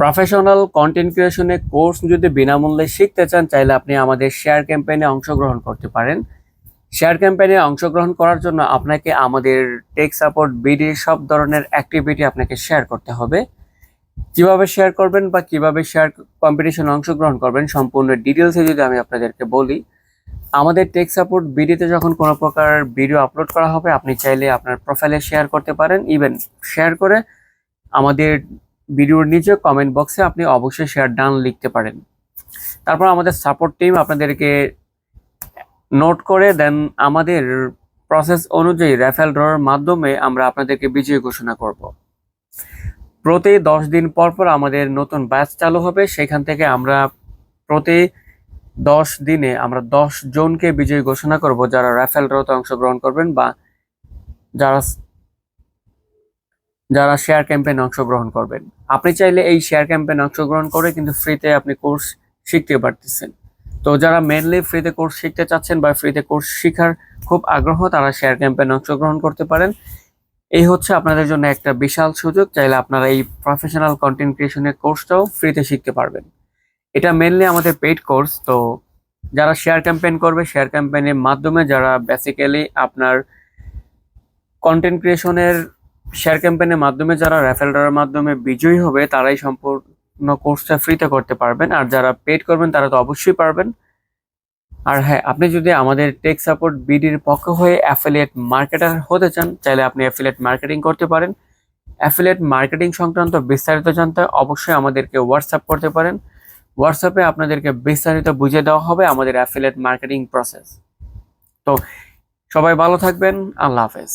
Professional content ক্রিয়েশনে course যদি বিনামূল্যে শিখতে চান, চাইলে আপনি আমাদের শেয়ার ক্যাম্পেইনে অংশগ্রহণ করতে পারেন। শেয়ার ক্যাম্পেইনে অংশগ্রহণ করার জন্য আপনাকে আমাদের টেক সাপোর্ট বিডি সব ধরনের অ্যাক্টিভিটি আপনাকে শেয়ার করতে হবে। কীভাবে শেয়ার করবেন বা কীভাবে শেয়ার কম্পিটিশনে অংশগ্রহণ করবেন সম্পূর্ণ ডিটেলসে যদি আমি আপনাদেরকে বলি, আমাদের টেক সাপোর্ট বিডিতে যখন কোনো প্রকার ভিডিও আপলোড করা হবে, আপনি চাইলে আপনার প্রোফাইলে শেয়ার করতে পারেন। ইভেন শেয়ার করে আমাদের ভিডিওর নিচে কমেন্ট বক্সে আপনি অবশ্যই শেয়ার ডান লিখতে পারেন। তারপর আমাদের সাপোর্ট টিম আপনাদেরকে নোট করে দেন আমাদের প্রসেস অনুযায়ী রেফেল ড্রর মাধ্যমে আমরা আপনাদেরকে বিজয়ী ঘোষণা করব। প্রতি দশ দিন পর পর আমাদের নতুন ব্যাচ চালু হবে, সেখান থেকে আমরা প্রতি দশ দিনে আমরা দশ জনকে বিজয়ী ঘোষণা করব, যারা রেফেল ড্রতে অংশগ্রহণ করবেন বা যারা যারা শেয়ার ক্যাম্পেইনে অংশগ্রহণ করবেন। আপনি চাইলে এই শেয়ার ক্যাম্পেইনে অংশগ্রহণ করে কিন্তু ফ্রিতে আপনি কোর্স শিখতে পারতেছেন। তো যারা মেনলি ফ্রিতে কোর্স শিখতে চাচ্ছেন বা ফ্রিতে কোর্স শেখার খুব আগ্রহ, তারা শেয়ার ক্যাম্পেইনে অংশগ্রহণ করতে পারেন। এই হচ্ছে আপনাদের জন্য একটা বিশাল সুযোগ। চাইলে আপনারা এই প্রফেশনাল কন্টেন্ট ক্রিয়েশনের কোর্সটাও ফ্রিতে শিখতে পারবেন। এটা মেনলি আমাদের পেইড কোর্স তো যারা শেয়ার ক্যাম্পেইন করবে শেয়ার ক্যাম্পেইনের মাধ্যমে যারা বেসিক্যালি আপনার কন্টেন্ট ক্রিয়েশনের শেয়ার ক্যাম্পেনের মাধ্যমে যারা ড্রয়ের মাধ্যমে বিজয়ী হবে, তারাই সম্পূর্ণ কোর্সটা ফ্রিতে করতে পারবেন। আর যারা পেড করবেন, তারা তো অবশ্যই পারবেন। আর হ্যাঁ আপনি যদি আমাদের টেক সাপোর্ট বিডির পক্ষ হয়ে অ্যাফিলিয়েট মার্কেটার হতে চান চাইলে আপনি অ্যাফিলিয়েট মার্কেটিং করতে পারেন। অ্যাফিলিয়েট মার্কেটিং সংক্রান্ত বিস্তারিত জানতে অবশ্যই আমাদেরকে হোয়াটসঅ্যাপ করতে পারেন। হোয়াটসঅ্যাপে আপনাদেরকে বিস্তারিত বুঝিয়ে দেওয়া হবে আমাদের অ্যাফিলিয়েট মার্কেটিং প্রসেস তো সবাই ভালো থাকবেন, আল্লাহ হাফেজ।